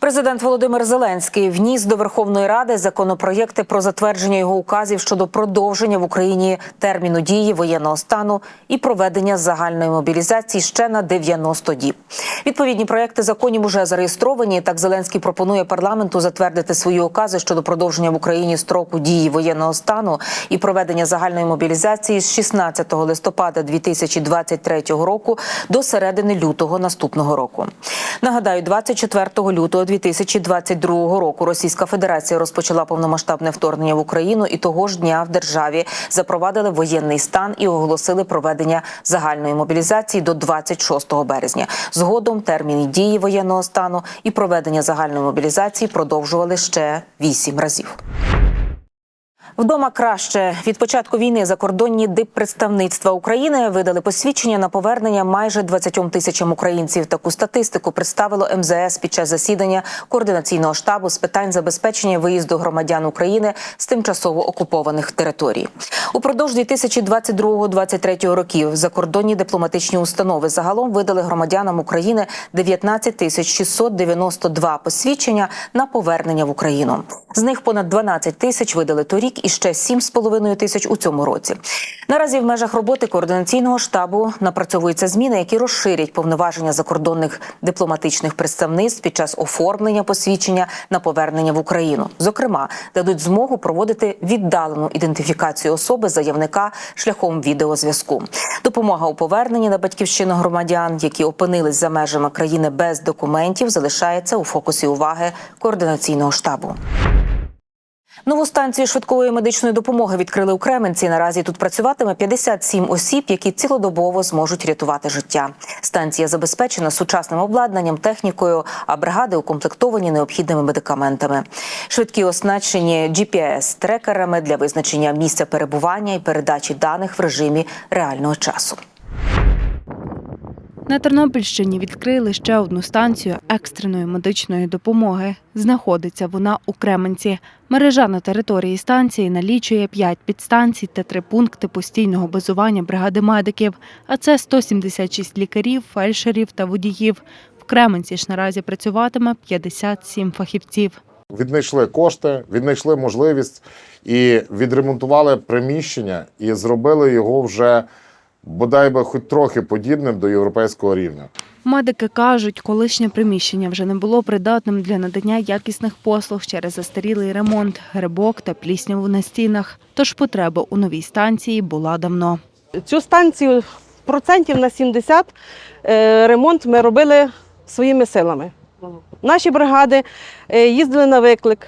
Президент Володимир Зеленський вніс до Верховної Ради законопроєкти про затвердження його указів щодо продовження в Україні терміну дії воєнного стану і проведення загальної мобілізації ще на 90 діб. Відповідні проєкти законів уже зареєстровані. Так Зеленський пропонує парламенту затвердити свої укази щодо продовження в Україні строку дії воєнного стану і проведення загальної мобілізації з 16 листопада 2023 року до середини лютого наступного року. Нагадаю, 24 лютого 2022 року Російська Федерація розпочала повномасштабне вторгнення в Україну, і того ж дня в державі запровадили воєнний стан і оголосили проведення загальної мобілізації до 26 березня. Згодом терміни дії воєнного стану і проведення загальної мобілізації продовжували ще вісім разів. Вдома краще від початку війни закордонні диппредставництва України видали посвідчення на повернення майже 20 тисячам українців. Таку статистику представило МЗС під час засідання координаційного штабу з питань забезпечення виїзду громадян України з тимчасово окупованих територій. Упродовж 2022-2023 років закордонні дипломатичні установи загалом видали громадянам України 19 тисяч 692 посвідчення на повернення в Україну. З них понад 12 тисяч видали торік і ще 7,5 тисяч у цьому році. Наразі в межах роботи координаційного штабу напрацьовуються зміни, які розширять повноваження закордонних дипломатичних представництв під час оформлення посвідчення на повернення в Україну. Зокрема, дадуть змогу проводити віддалену ідентифікацію особи заявника шляхом відеозв'язку. Допомога у поверненні на батьківщину громадян, які опинились за межами країни без документів, залишається у фокусі уваги координаційного штабу. Нову станцію швидкої медичної допомоги відкрили у Кременці. Наразі тут працюватиме 57 осіб, які цілодобово зможуть рятувати життя. Станція забезпечена сучасним обладнанням, технікою, а бригади укомплектовані необхідними медикаментами. Швидкі оснащені GPS-трекерами для визначення місця перебування і передачі даних в режимі реального часу. На Тернопільщині відкрили ще одну станцію екстреної медичної допомоги. Знаходиться вона у Кременці. Мережа на території станції налічує 5 підстанцій та 3 пункти постійного базування бригади медиків. А це 176 лікарів, фельдшерів та водіїв. В Кременці ж наразі працюватиме 57 фахівців. Віднайшли кошти, віднайшли можливість і відремонтували приміщення і зробили його вже бодай би хоч трохи подібним до європейського рівня. Медики кажуть, колишнє приміщення вже не було придатним для надання якісних послуг через застарілий ремонт, грибок та плісняву на стінах. Тож потреба у новій станції була давно. Цю станцію процентів на 70 е, ремонт ми робили своїми силами. Наші бригади е, їздили на виклик,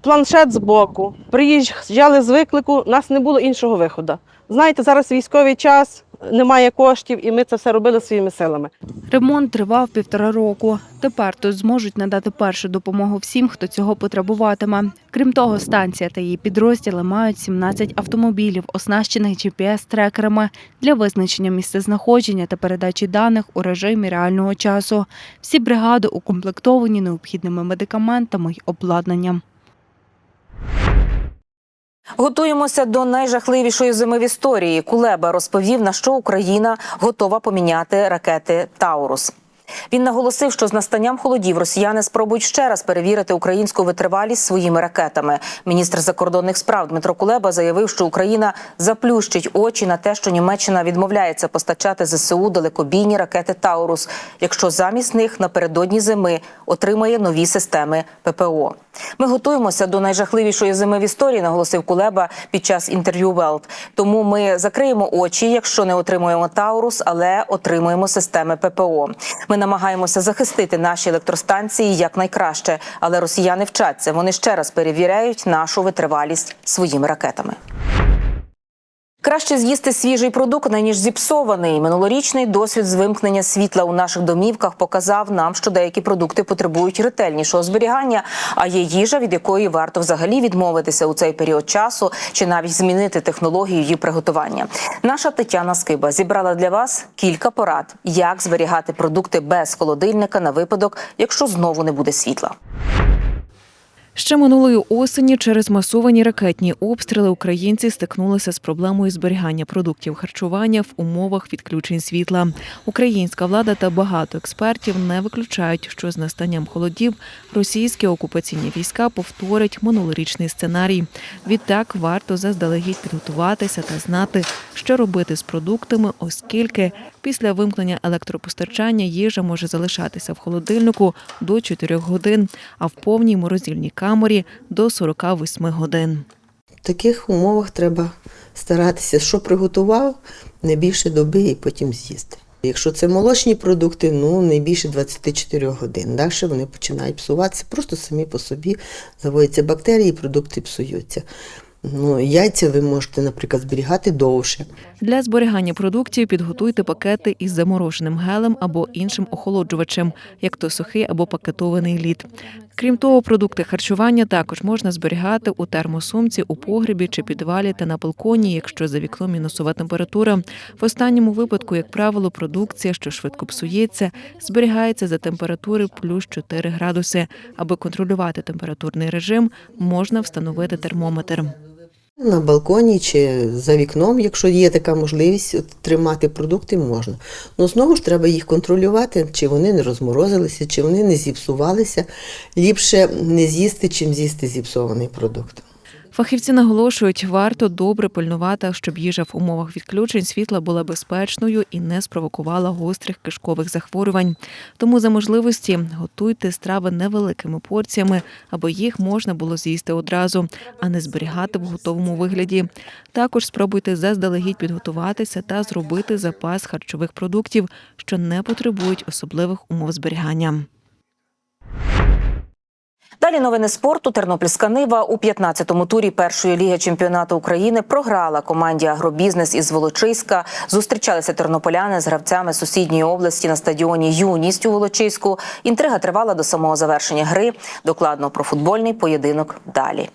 планшет з боку, приїжджали з виклику, у нас не було іншого виходу. Знаєте, зараз військовий час, немає коштів, і ми це все робили своїми силами. Ремонт тривав півтора року. Тепер тут зможуть надати першу допомогу всім, хто цього потребуватиме. Крім того, станція та її підрозділи мають 17 автомобілів, оснащених GPS-трекерами для визначення місцезнаходження та передачі даних у режимі реального часу. Всі бригади укомплектовані необхідними медикаментами й обладнанням. Готуємося до найжахливішої зими в історії. Кулеба розповів, на що Україна готова поміняти ракети Таурус. Він наголосив, що з настанням холодів росіяни спробують ще раз перевірити українську витривалість своїми ракетами. Міністр закордонних справ Дмитро Кулеба заявив, що Україна заплющить очі на те, що Німеччина відмовляється постачати ЗСУ далекобійні ракети Таурус, якщо замість них напередодні зими отримає нові системи ППО. Ми готуємося до найжахливішої зими в історії, наголосив Кулеба під час інтерв'ю Велт. Тому ми закриємо очі, якщо не отримуємо Таурус, але отримуємо системи ППО. Ми намагаємося захистити наші електростанції якнайкраще, але росіяни вчаться. Вони ще раз перевіряють нашу витривалість своїми ракетами. Краще з'їсти свіжий продукт, ніж зіпсований. Минулорічний досвід з вимкнення світла у наших домівках показав нам, що деякі продукти потребують ретельнішого зберігання, а є їжа, від якої варто взагалі відмовитися у цей період часу, чи навіть змінити технологію її приготування. Наша Тетяна Скиба зібрала для вас кілька порад, як зберігати продукти без холодильника на випадок, якщо знову не буде світла. Ще минулої осені через масовані ракетні обстріли українці стикнулися з проблемою зберігання продуктів харчування в умовах відключень світла. Українська влада та багато експертів не виключають, що з настанням холодів російські окупаційні війська повторять минулорічний сценарій. Відтак варто заздалегідь підготуватися та знати, що робити з продуктами, оскільки після вимкнення електропостачання їжа може залишатися в холодильнику до 4 годин, а в повній морозильній камері до 48 годин. В таких умовах треба старатися, що приготував, не більше доби і потім з'їсти. Якщо це молочні продукти, ну не більше 24 годин. Далі вони починають псуватися, просто самі по собі заводяться бактерії, продукти псуються. Ну, яйця ви можете, наприклад, зберігати довше. Для зберігання продуктів підготуйте пакети із замороженим гелем або іншим охолоджувачем, як то сухий або пакетований лід. Крім того, продукти харчування також можна зберігати у термосумці, у погребі чи підвалі та на балконі, якщо за вікном мінусова температура. В останньому випадку, як правило, продукція, що швидко псується, зберігається за температури плюс 4 градуси. Аби контролювати температурний режим, можна встановити термометр. На балконі чи за вікном, якщо є така можливість тримати продукти, можна. Ну знову ж треба їх контролювати, чи вони не розморозилися, чи вони не зіпсувалися. Ліпше не з'їсти, чим з'їсти зіпсований продукт. Фахівці наголошують, варто добре пильнувати, щоб їжа в умовах відключень світла була безпечною і не спровокувала гострих кишкових захворювань. Тому за можливості готуйте страви невеликими порціями, аби їх можна було з'їсти одразу, а не зберігати в готовому вигляді. Також спробуйте заздалегідь підготуватися та зробити запас харчових продуктів, що не потребують особливих умов зберігання. Далі новини спорту. Тернопільська Нива у 15-му турі першої ліги чемпіонату України програла команді Агробізнес із Волочиська. Зустрічалися тернополяни з гравцями сусідньої області на стадіоні Юність у Волочиську. Інтрига тривала до самого завершення гри. Докладно про футбольний поєдинок далі.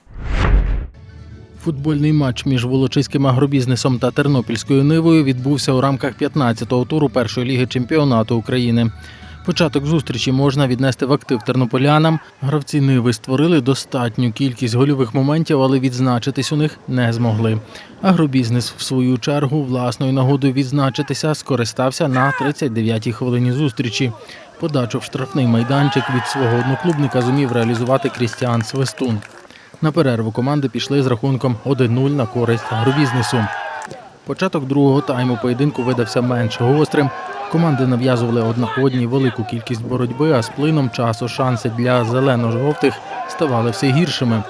Футбольний матч між Волочиським агробізнесом та Тернопільською Нивою відбувся у рамках 15-го туру першої ліги чемпіонату України. Початок зустрічі можна віднести в актив тернополянам. Гравці Ниви створили достатню кількість гольових моментів, але відзначитись у них не змогли. Агробізнес, в свою чергу, власною нагодою відзначитися скористався на 39-й хвилині зустрічі. Подачу в штрафний майданчик від свого одноклубника зумів реалізувати Крістіан Свистун. На перерву команди пішли з рахунком 1-0 на користь агробізнесу. Початок другого тайму поєдинку видався менш гострим. Команди нав'язували одна одній велику кількість боротьби, а з плином часу шанси для зелено-жовтих ставали все гіршими.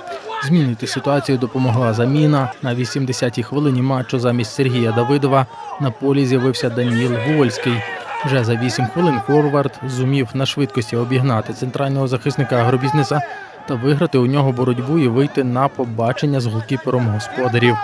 Змінити ситуацію допомогла заміна. На 80-й хвилині матчу замість Сергія Давидова на полі з'явився Даніїл Вольський. Вже за 8 хвилин форвард зумів на швидкості обігнати центрального захисника агробізнеса та виграти у нього боротьбу і вийти на побачення з голкіпером господарів.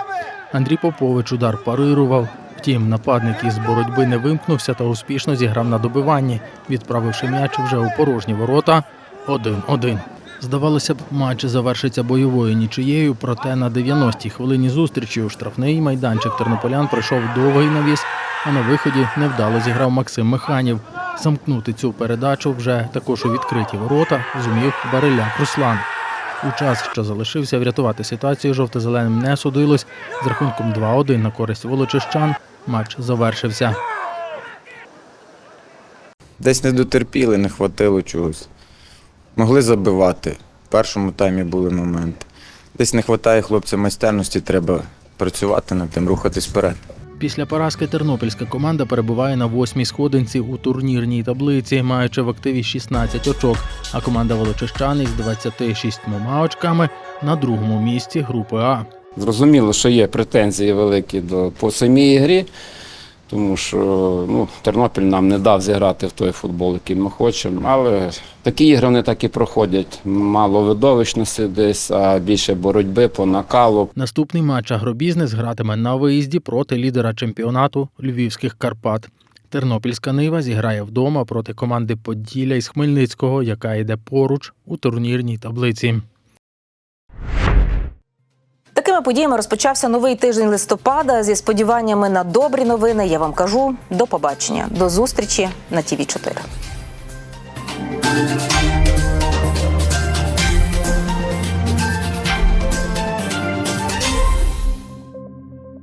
Андрій Попович удар парирував. Втім, нападник із боротьби не вимкнувся та успішно зіграв на добиванні, відправивши м'яч вже у порожні ворота 1-1. Здавалося б, матч завершиться бойовою нічиєю, проте на 90-й хвилині зустрічі у штрафний майданчик тернополян пройшов довгий навіс, а на виході невдало зіграв Максим Механів. Замкнути цю передачу вже також у відкриті ворота зумів Бариляк Руслан. У час, що залишився врятувати ситуацію, жовто-зеленим не судилось. З рахунком 2-1 на користь волочищан матч завершився. Десь не дотерпіли, не хватило чогось. Могли забивати. В першому таймі були моменти. Десь не вистачає хлопцям майстерності, треба працювати над тим, рухатись вперед. Після поразки тернопільська команда перебуває на восьмій сходинці у турнірній таблиці, маючи в активі 16 очок, а команда волочищан із 26 очками на другому місці групи А. Зрозуміло, що є претензії великі до, по самій грі, тому що ну, Тернопіль нам не дав зіграти в той футбол, який ми хочемо. Але такі ігри вони так і проходять. Мало видовищності десь, а більше боротьби по накалу. Наступний матч агробізнес гратиме на виїзді проти лідера чемпіонату Львівських Карпат. Тернопільська Нива зіграє вдома проти команди Поділля із Хмельницького, яка йде поруч у турнірній таблиці. Такими подіями розпочався новий тиждень листопада. Зі сподіваннями на добрі новини я вам кажу до побачення, до зустрічі на ТІВІ 4